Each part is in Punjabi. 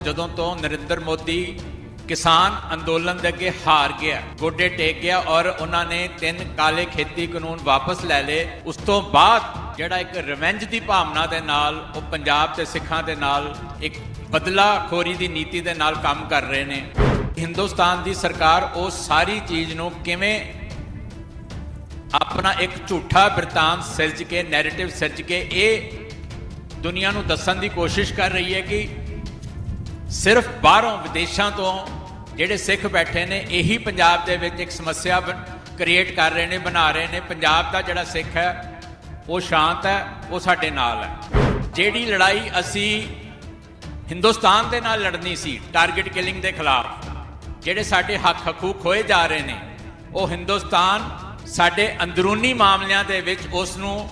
ਜਦੋਂ ਤੋਂ ਨਰਿੰਦਰ ਮੋਦੀ ਕਿਸਾਨ ਅੰਦੋਲਨ ਦੇ ਅੱਗੇ ਹਾਰ ਗਿਆ, ਗੋਡੇ ਟੇਕ ਗਿਆ ਔਰ ਉਹਨਾਂ ਨੇ ਤਿੰਨ ਕਾਲੇ ਖੇਤੀ ਕਾਨੂੰਨ ਵਾਪਸ ਲੈ ਲਏ, ਉਸ ਤੋਂ ਬਾਅਦ ਜਿਹੜਾ ਇੱਕ ਰਿਵੈਂਜ ਦੀ ਭਾਵਨਾ ਦੇ ਨਾਲ, ਉਹ ਪੰਜਾਬ ਤੇ ਸਿੱਖਾਂ ਦੇ ਨਾਲ, ਇੱਕ ਬਦਲਾਖੋਰੀ ਦੀ ਨੀਤੀ ਦੇ ਨਾਲ ਕੰਮ ਕਰ ਰਹੇ ਨੇ। ਹਿੰਦੁਸਤਾਨ ਦੀ ਸਰਕਾਰ ਉਹ ਸਾਰੀ ਚੀਜ਼ ਨੂੰ ਕਿਵੇਂ ਆਪਣਾ ਇੱਕ ਝੂਠਾ ਬਿਰਤਾਂਤ ਸਿਰਜ ਕੇ ਨੈਰੇਟਿਵ ਸਿਰਜ ਕੇ, ਇਹ ਦੁਨੀਆ ਨੂੰ ਦੱਸਣ ਦੀ ਕੋਸ਼ਿਸ਼ ਕਰ ਰਹੀ ਹੈ ਕਿ ਸਿਰਫ ਬਾਹਰੋਂ ਵਿਦੇਸ਼ਾਂ ਤੋਂ ਜਿਹੜੇ ਸਿੱਖ ਬੈਠੇ ਨੇ, ਇਹੀ ਪੰਜਾਬ ਦੇ ਵਿੱਚ ਇੱਕ ਸਮੱਸਿਆ ਕ੍ਰੀਏਟ ਕਰ ਰਹੇ ਨੇ, ਬਣਾ ਰਹੇ ਨੇ। ਪੰਜਾਬ ਦਾ ਜਿਹੜਾ ਸਿੱਖ ਹੈ, ਉਹ ਸ਼ਾਂਤ ਹੈ, ਉਹ ਸਾਡੇ ਨਾਲ ਹੈ। ਜਿਹੜੀ ਲੜਾਈ ਅਸੀਂ ਹਿੰਦੁਸਤਾਨ ਦੇ ਨਾਲ ਲੜਨੀ ਸੀ ਟਾਰਗੇਟ ਕਿਲਿੰਗ ਦੇ ਖਿਲਾਫ, ਜਿਹੜੇ ਸਾਡੇ ਹੱਕ ਹਕੂਕ ਖੋਏ ਜਾ ਰਹੇ ਨੇ, ਉਹ ਹਿੰਦੁਸਤਾਨ ਸਾਡੇ ਅੰਦਰੂਨੀ ਮਾਮਲਿਆਂ ਦੇ ਵਿੱਚ ਉਸ ਨੂੰ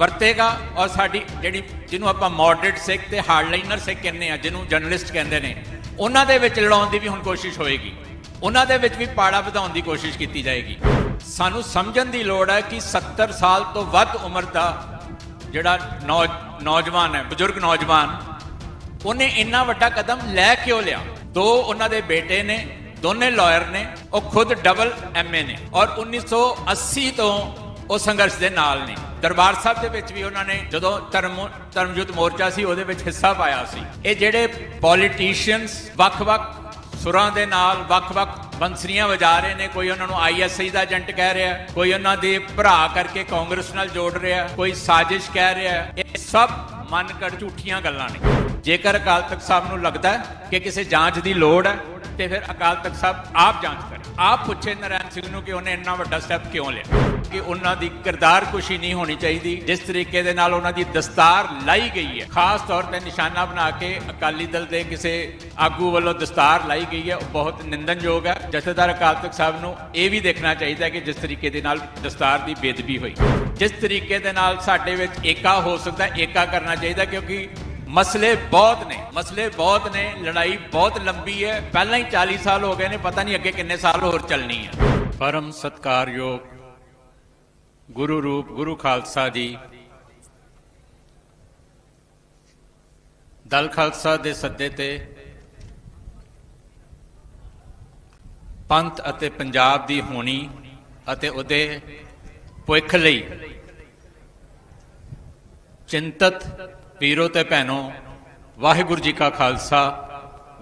ਵਰਤੇਗਾ ਔਰ ਸਾਡੀ ਜਿਹੜੀ, ਜਿਹਨੂੰ ਆਪਾਂ ਮੋਡਰੇਟ ਸਿੱਖ ਤੇ ਹਾਰਡਲਾਈਨਰ ਸਿੱਖ ਕਹਿੰਦੇ ਆ, ਜਿਹਨੂੰ ਜਰਨਲਿਸਟ ਕਹਿੰਦੇ ਨੇ, ਉਹਨਾਂ ਦੇ ਵਿੱਚ ਲੜਾਉਣ ਦੀ ਵੀ ਹੁਣ ਕੋਸ਼ਿਸ਼ ਹੋਏਗੀ। ਉਹਨਾਂ ਦੇ ਵਿੱਚ ਵੀ ਪਾੜਾ ਵਧਾਉਣ ਦੀ ਕੋਸ਼ਿਸ਼ ਕੀਤੀ ਜਾਏਗੀ। ਸਾਨੂੰ ਸਮਝਣ ਦੀ ਲੋੜ ਹੈ ਕਿ 70 ਸਾਲ ਤੋਂ ਵੱਧ ਉਮਰ ਦਾ ਜਿਹੜਾ ਨੌ- ਨੌਜਵਾਨ ਹੈ, ਬਜ਼ੁਰਗ ਨੌਜਵਾਨ, ਉਹਨੇ ਇੰਨਾ ਵੱਡਾ ਕਦਮ ਲੈ ਕਿਉਂ ਲਿਆ? ਦੋ ਉਹਨਾਂ ਦੇ ਬੇਟੇ ਨੇ, ਦੋਨੇ ਲਾਇਰ ਨੇ, ਉਹ ਖੁਦ ਡਬਲ ਐਮਏ ਨੇ ਔਰ 1980 ਤੋਂ ਉਹ ਸੰਘਰਸ਼ ਦੇ ਨਾਲ ਨੇ। ਦਰਬਾਰ ਸਾਹਿਬ ਦੇ ਵਿੱਚ ਵੀ ਉਹਨਾਂ ਨੇ ਜਦੋਂ ਧਰਮ, ਧਰਮਯੁੱਧ ਮੋਰਚਾ ਸੀ, ਉਹਦੇ ਵਿੱਚ ਹਿੱਸਾ ਪਾਇਆ ਸੀ। ਇਹ ਜਿਹੜੇ ਪੋਲੀਟੀਸ਼ੀਅਨਸ ਵੱਖ-ਵੱਖ ਸੁਰਾਂ ਦੇ ਨਾਲ ਵੱਖ-ਵੱਖ ਬੰਸਰੀਆਂ ਵਜਾ ਰਹੇ ਨੇ, ਕੋਈ ਉਹਨਾਂ ਨੂੰ ਆਈਐਸਆਈ ਦਾ ਏਜੰਟ ਕਹਿ ਰਿਹਾ, ਕੋਈ ਉਹਨਾਂ ਦੇ ਭਰਾ ਕਰਕੇ ਕਾਂਗਰਸ ਨਾਲ ਜੋੜ ਰਿਹਾ, ਕੋਈ ਸਾਜ਼ਿਸ਼ ਕਹਿ ਰਿਹਾ, ਇਹ ਸਭ ਮਨ ਕਰ ਝੂਠੀਆਂ ਗੱਲਾਂ ਨੇ। ਜੇਕਰ ਅਕਾਲ ਤਖਤ ਸਾਹਿਬ ਨੂੰ ਲੱਗਦਾ ਕਿ ਕਿਸੇ ਜਾਂਚ ਦੀ ਲੋੜ ਹੈ ਤੇ ਫਿਰ ਅਕਾਲ ਤਖਤ ਸਾਹਿਬ ਆਪ ਜਾਂਚ ਕਰੇ। ਆਪ ਪੁੱਛੇ ਨਰੈਣ ਸਿੰਘ ਨੂੰ ਕਿ ਉਹਨੇ ਇੰਨਾ ਵੱਡਾ ਸਟੈਪ ਕਿਉਂ ਲਿਆ? ਕਿ ਉਹਨਾਂ ਦੀ ਕਿਰਦਾਰ ਕੁਸ਼ੀ ਨਹੀਂ ਹੋਣੀ ਚਾਹੀਦੀ, ਜਿਸ ਤਰੀਕੇ ਦੇ ਨਾਲ ਉਹਨਾਂ ਦੀ ਦਸਤਾਰ ਲਾਈ ਗਈ ਹੈ। ਖਾਸ ਤੌਰ ਤੇ ਨਿਸ਼ਾਨਾ ਬਣਾ ਕੇ ਅਕਾਲੀ ਦਲ ਦੇ ਕਿਸੇ ਆਗੂ ਵੱਲੋਂ ਦਸਤਾਰ ਲਾਈ ਗਈ ਹੈ, ਉਹ ਬਹੁਤ ਨਿੰਦਨਯੋਗ ਹੈ। ਜਥੇਦਾਰ ਅਕਾਲ ਤਖਤ ਸਾਹਿਬ ਨੂੰ ਇਹ ਵੀ ਦੇਖਣਾ ਚਾਹੀਦਾ ਹੈ ਕਿ ਜਿਸ ਤਰੀਕੇ ਦੇ ਨਾਲ ਦਸਤਾਰ ਦੀ ਬੇਦਬੀ ਹੋਈ। ਜਿਸ ਤਰੀਕੇ ਦੇ ਨਾਲ ਸਾਡੇ ਵਿੱਚ ਏਕਾ ਹੋ ਸਕਦਾ, ਏਕਾ ਕਰਨਾ ਚਾਹੀਦਾ, ਕਿਉਂਕਿ ਮਸਲੇ ਬਹੁਤ ਨੇ, ਮਸਲੇ ਬਹੁਤ ਨੇ, ਲੜਾਈ ਬਹੁਤ ਲੰਬੀ ਹੈ। ਪਹਿਲਾਂ ਹੀ 40 ਸਾਲ ਹੋ ਗਏ ਨੇ, ਪਤਾ ਨਹੀਂ ਅੱਗੇ ਕਿੰਨੇ ਸਾਲ ਹੋਰ ਚੱਲਣੀ ਹੈ। ਪਰਮ ਸਤਕਾਰਯੋਗ ਗੁਰੂ ਰੂਪ, ਗੁਰੂ ਖਾਲਸਾ ਜੀ, ਦਲ ਖਾਲਸਾ ਦੇ ਸੱਦੇ ਤੇ ਪੰਥ ਅਤੇ ਪੰਜਾਬ ਦੀ ਹੋਣੀ ਅਤੇ ਉਹਦੇ ਭਵਿੱਖ ਲਈ ਚਿੰਤਤ ਪੀਰੋ ਤੇ ਭੈਣੋ, ਵਾਹਿਗੁਰੂ ਜੀ ਕਾ ਖਾਲਸਾ,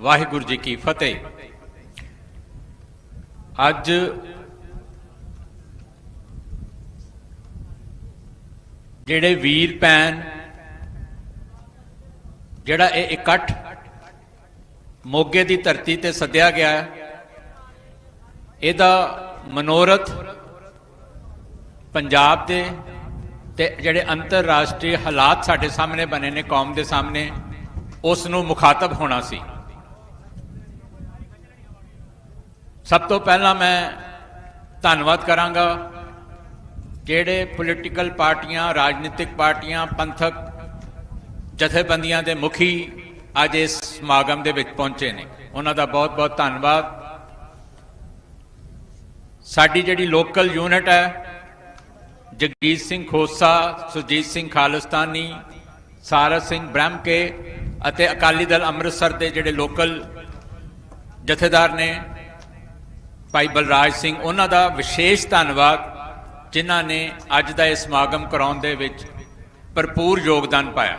ਵਾਹਿਗੁਰੂ ਜੀ ਕੀ ਫਤਿਹ। ਅੱਜ ਜਿਹੜੇ ਵੀਰ ਭੈਣ, ਜਿਹੜਾ ਇਹ ਇਕੱਠ ਮੋਗੇ ਦੀ ਧਰਤੀ ਤੇ ਸੱਦਿਆ ਗਿਆ ਹੈ, ਇਹਦਾ ਮਨੋਰਥ ਪੰਜਾਬ ਦੇ ਤੇ ਜਿਹੜੇ ਅੰਤਰਰਾਸ਼ਟਰੀ ਹਾਲਾਤ ਸਾਡੇ ਸਾਹਮਣੇ ਬਣੇ ਨੇ, ਕੌਮ ਦੇ ਸਾਹਮਣੇ ਉਸ ਨੂੰ ਮੁਖਾਤਬ ਹੋਣਾ ਸੀ। ਸਭ ਤੋਂ ਪਹਿਲਾਂ ਮੈਂ ਧੰਨਵਾਦ ਕਰਾਂਗਾ ਜਿਹੜੇ ਪੋਲੀਟੀਕਲ ਪਾਰਟੀਆਂ, ਰਾਜਨੀਤਿਕ ਪਾਰਟੀਆਂ, ਪੰਥਕ ਜਥੇਬੰਦੀਆਂ ਦੇ ਮੁਖੀ ਅੱਜ ਇਸ ਸਮਾਗਮ ਦੇ ਵਿੱਚ ਪਹੁੰਚੇ ਨੇ। ਉਹਨਾਂ ਦਾ ਬਹੁਤ-ਬਹੁਤ ਧੰਨਵਾਦ। ਸਾਡੀ ਜਿਹੜੀ ਲੋਕਲ ਯੂਨਿਟ ਹੈ ਜਗਜੀਤ ਸਿੰਘ ਖੋਸਾ ਸੁਜੀਤ ਸਿੰਘ ਖਾਲਿਸਤਾਨੀ ਸਾਰਾ ਸਿੰਘ ਬ੍ਰਹਮਕੇ ਅਤੇ ਅਕਾਲੀ ਦਲ ਅੰਮ੍ਰਿਤਸਰ ਦੇ ਜਿਹੜੇ ਲੋਕਲ ਜਥੇਦਾਰ ਨੇ, ਭਾਈ ਬਲਰਾਜ ਸਿੰਘ, ਉਹਨਾਂ ਦਾ ਵਿਸ਼ੇਸ਼ ਧੰਨਵਾਦ, ਜਿਨ੍ਹਾਂ ਨੇ ਅੱਜ ਦਾ ਇਹ ਸਮਾਗਮ ਕਰਾਉਣ ਦੇ ਵਿੱਚ ਭਰਪੂਰ ਯੋਗਦਾਨ ਪਾਇਆ।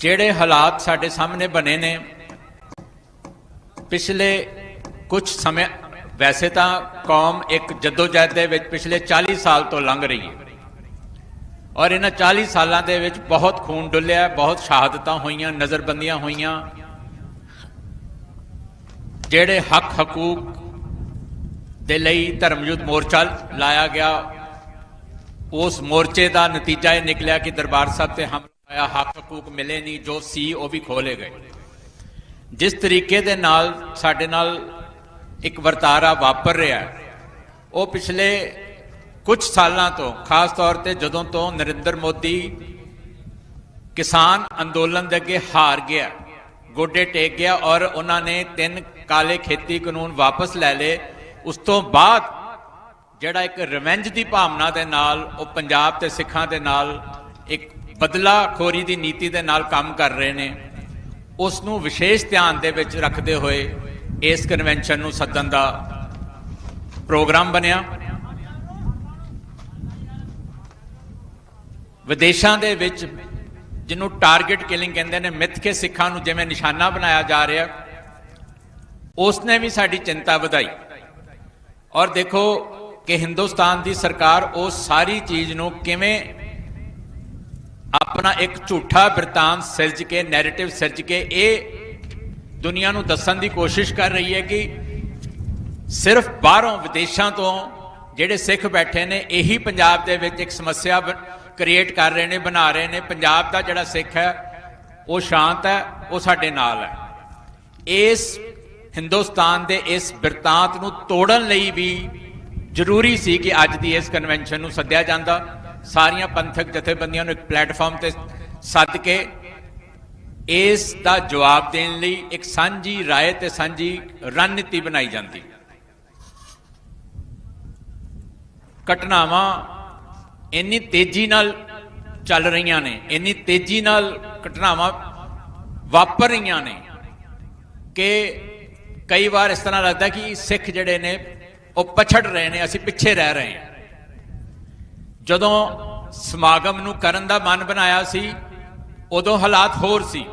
ਜਿਹੜੇ ਹਾਲਾਤ ਸਾਡੇ ਸਾਹਮਣੇ ਬਣੇ ਨੇ, ਪਿਛਲੇ ਕੁਝ ਸਮੇਂ ਵੈਸੇ ਤਾਂ ਕੌਮ ਇੱਕ ਜਦੋਜਹਿਦ ਦੇ ਵਿੱਚ ਪਿਛਲੇ 40 ਸਾਲ ਤੋਂ ਲੰਘ ਰਹੀ ਹੈ। ਔਰ ਇਹਨਾਂ 40 ਸਾਲਾਂ ਦੇ ਵਿੱਚ ਬਹੁਤ ਖੂਨ ਡੁੱਲਿਆ, ਬਹੁਤ ਸ਼ਹਾਦਤਾਂ ਹੋਈਆਂ, ਨਜ਼ਰਬੰਦੀਆਂ ਹੋਈਆਂ। ਜਿਹੜੇ ਹੱਕ ਹਕੂਕ ਦੇ ਲਈ ਧਰਮਯੁੱਧ ਮੋਰਚਾ ਲਾਇਆ ਗਿਆ, ਉਸ ਮੋਰਚੇ ਦਾ ਨਤੀਜਾ ਇਹ ਨਿਕਲਿਆ ਕਿ ਦਰਬਾਰ ਸਾਹਿਬ ਤੇ ਹਮਲਾ ਹੋਇਆ, ਹੱਕ ਹਕੂਕ ਮਿਲੇ ਨਹੀਂ, ਜੋ ਸੀ ਉਹ ਵੀ ਖੋਲੇ ਗਏ। ਜਿਸ ਤਰੀਕੇ ਦੇ ਨਾਲ ਸਾਡੇ ਨਾਲ ਇੱਕ ਵਰਤਾਰਾ ਵਾਪਰ ਰਿਹਾ ਉਹ ਪਿਛਲੇ ਕੁਝ ਸਾਲਾਂ ਤੋਂ, ਖਾਸ ਤੌਰ ਤੇ ਜਦੋਂ ਤੋਂ ਨਰਿੰਦਰ ਮੋਦੀ ਕਿਸਾਨ ਅੰਦੋਲਨ ਦੇ ਅੱਗੇ ਹਾਰ ਗਿਆ, ਗੋਡੇ ਟੇਕ ਗਿਆ ਔਰ ਉਹਨਾਂ ਨੇ ਤਿੰਨ ਕਾਲੇ ਖੇਤੀ ਕਾਨੂੰਨ ਵਾਪਸ ਲੈ ਲਏ, ਉਸ ਤੋਂ ਬਾਅਦ ਜਿਹੜਾ ਇੱਕ ਰਿਵੈਂਜ ਦੀ ਭਾਵਨਾ ਦੇ ਨਾਲ, ਉਹ ਪੰਜਾਬ ਤੇ ਸਿੱਖਾਂ ਦੇ ਨਾਲ ਇੱਕ ਬਦਲਾਖੋਰੀ ਦੀ ਨੀਤੀ ਦੇ ਨਾਲ ਕੰਮ ਕਰ ਰਹੇ ਨੇ, ਉਸ ਨੂੰ ਵਿਸ਼ੇਸ਼ ਧਿਆਨ ਦੇ ਵਿੱਚ ਰੱਖਦੇ ਹੋਏ ਇਸ ਕਨਵੈਨਸ਼ਨ ਨੂੰ ਸੱਦਣ ਦਾ ਪ੍ਰੋਗਰਾਮ ਬਣਿਆ। ਵਿਦੇਸ਼ਾਂ ਦੇ ਵਿੱਚ ਜਿਹਨੂੰ ਟਾਰਗੇਟ ਕਿਲਿੰਗ ਕਹਿੰਦੇ ਨੇ, ਮਿੱਥ ਕੇ ਸਿੱਖਾਂ ਨੂੰ ਜਿਵੇਂ ਨਿਸ਼ਾਨਾ ਬਣਾਇਆ ਜਾ ਰਿਹਾ ਉਸ ਨੇ ਵੀ ਸਾਡੀ ਚਿੰਤਾ ਵਧਾਈ। ਔਰ ਦੇਖੋ ਕਿ ਹਿੰਦੁਸਤਾਨ ਦੀ ਸਰਕਾਰ ਉਹ ਸਾਰੀ ਚੀਜ਼ ਨੂੰ ਕਿਵੇਂ ਆਪਣਾ ਇੱਕ ਝੂਠਾ ਬਿਰਤਾਂਤ ਸਿਰਜ ਕੇ ਨੈਰੇਟਿਵ ਸਿਰਜ ਕੇ, ਇਹ ਦੁਨੀਆ ਨੂੰ ਦੱਸਣ ਦੀ ਕੋਸ਼ਿਸ਼ ਕਰ ਰਹੀ ਹੈ ਕਿ ਸਿਰਫ ਬਾਹਰੋਂ, ਵਿਦੇਸ਼ਾਂ ਤੋਂ ਜਿਹੜੇ ਸਿੱਖ ਬੈਠੇ ਨੇ, ਇਹੀ ਪੰਜਾਬ ਦੇ ਵਿੱਚ ਇੱਕ ਸਮੱਸਿਆ ਕ੍ਰੀਏਟ ਕਰ ਰਹੇ ਨੇ, ਬਣਾ ਰਹੇ ਨੇ। ਪੰਜਾਬ ਦਾ ਜਿਹੜਾ ਸਿੱਖ ਹੈ, ਉਹ ਸ਼ਾਂਤ ਹੈ, ਉਹ ਸਾਡੇ ਨਾਲ ਹੈ। ਇਸ ਹਿੰਦੁਸਤਾਨ ਦੇ ਇਸ ਬਿਰਤਾਂਤ ਨੂੰ ਤੋੜਨ ਲਈ ਵੀ ਜ਼ਰੂਰੀ ਸੀ ਕਿ ਅੱਜ ਦੀ ਇਸ ਕਨਵੈਨਸ਼ਨ ਨੂੰ ਸੱਦਿਆ ਜਾਂਦਾ। ਸਾਰੀਆਂ ਪੰਥਕ ਜਥੇਬੰਦੀਆਂ ਨੂੰ ਇੱਕ ਪਲੇਟਫਾਰਮ ਤੇ ਸੱਦ ਕੇ ਇਸ ਦਾ ਜਵਾਬ ਦੇਣ ਲਈ ਇੱਕ ਸਾਂਝੀ رائے ਤੇ ਸਾਂਝੀ ਰਣਨੀਤੀ ਬਣਾਈ ਜਾਂਦੀ ਘਟਨਾਵਾਂ ਇੰਨੀ ਤੇਜ਼ੀ ਨਾਲ ਚੱਲ ਰਹੀਆਂ ਨੇ ਇੰਨੀ ਤੇਜ਼ੀ ਨਾਲ ਘਟਨਾਵਾਂ ਵਾਪਰ ਰਹੀਆਂ ਨੇ ਕਿ ਕਈ ਵਾਰ ਇਸ ਤਰ੍ਹਾਂ ਲੱਗਦਾ ਕਿ ਸਿੱਖ ਜਿਹੜੇ ਨੇ ਉਹ ਪਛੜ ਰਹੇ ਨੇ ਅਸੀਂ ਪਿੱਛੇ ਰਹਿ ਰਹੇ ਹਾਂ ਜਦੋਂ ਸਮਾਗਮ ਨੂੰ ਕਰਨ ਦਾ ਮਨ ਬਣਾਇਆ ਸੀ ਉਦੋਂ ਹਾਲਾਤ ਹੋਰ ਸੀ।